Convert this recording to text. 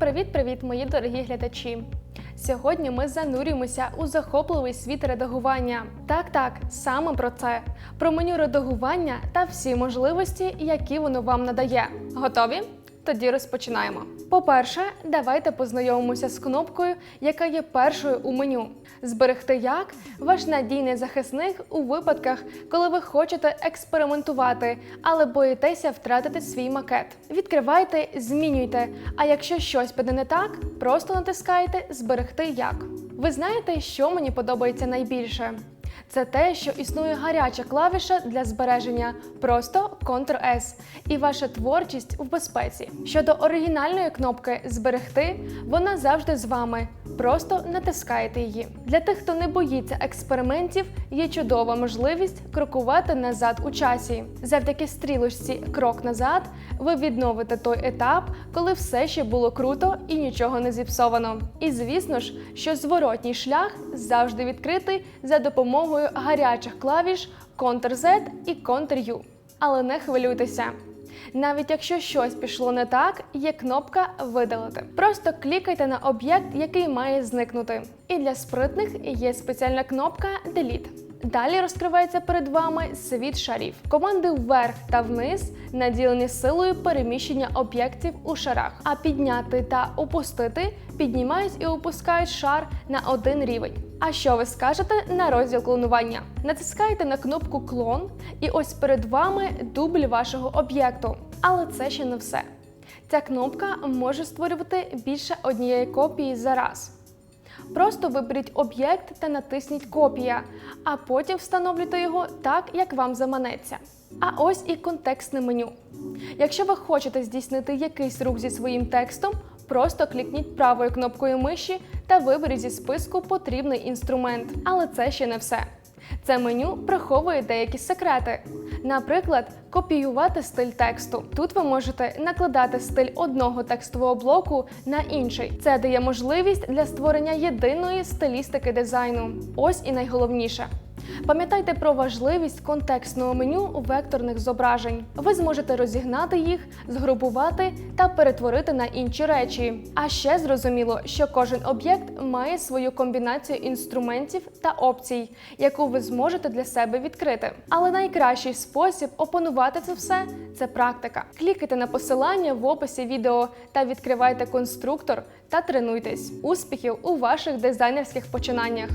Привіт-привіт, мої дорогі глядачі! Сьогодні ми занурюємося у захопливий світ редагування. Так, так, саме про це, про меню редагування та всі можливості, які воно вам надає. Готові? Тоді розпочинаємо. По-перше, давайте познайомимося з кнопкою, яка є першою у меню. Зберегти як ваш надійний захисник у випадках, коли ви хочете експериментувати, але боїтеся втратити свій макет. Відкривайте, змінюйте. А якщо щось піде не так, просто натискайте Зберегти як. Ви знаєте, що мені подобається найбільше? Це те, що існує гаряча клавіша для збереження, просто Ctrl-S, і ваша творчість в безпеці. Щодо оригінальної кнопки Зберегти, вона завжди з вами. Просто натискаєте її. Для тих, хто не боїться експериментів, є чудова можливість крокувати назад у часі. Завдяки стрілочці Крок назад ви відновите той етап, коли все ще було круто і нічого не зіпсовано. І звісно ж, що зворотній шлях завжди відкритий за допомогою гарячих клавіш Ctrl-Z і Ctrl-U. Але не хвилюйтеся. Навіть якщо щось пішло не так, є кнопка Видалити. Просто клікайте на об'єкт, який має зникнути. І для спритних є спеціальна кнопка Delete. Далі розкривається перед вами світ шарів. Команди вверх та вниз наділені силою переміщення об'єктів у шарах, а підняти та опустити піднімають і опускають шар на один рівень. А що ви скажете на розділ клонування? Натискаєте на кнопку Клон, і ось перед вами дубль вашого об'єкту. Але це ще не все. Ця кнопка може створювати більше однієї копії за раз. Просто виберіть об'єкт та натисніть Копія, а потім встановлюйте його так, як вам заманеться. А ось і контекстне меню. Якщо ви хочете здійснити якийсь рух зі своїм текстом, просто клікніть правою кнопкою миші та виберіть зі списку потрібний інструмент. Але це ще не все. Це меню приховує деякі секрети. Наприклад, копіювати стиль тексту. Тут ви можете накладати стиль одного текстового блоку на інший. Це дає можливість для створення єдиної стилістики дизайну. Ось і найголовніше. Пам'ятайте про важливість контекстного меню векторних зображень. Ви зможете розігнати їх, згрупувати та перетворити на інші речі. А ще зрозуміло, що кожен об'єкт має свою комбінацію інструментів та опцій, яку ви зможете для себе відкрити. Але найкращий спосіб опанувати це все це практика. Клікайте на посилання в описі відео та відкривайте конструктор та тренуйтесь. Успіхів у ваших дизайнерських починаннях!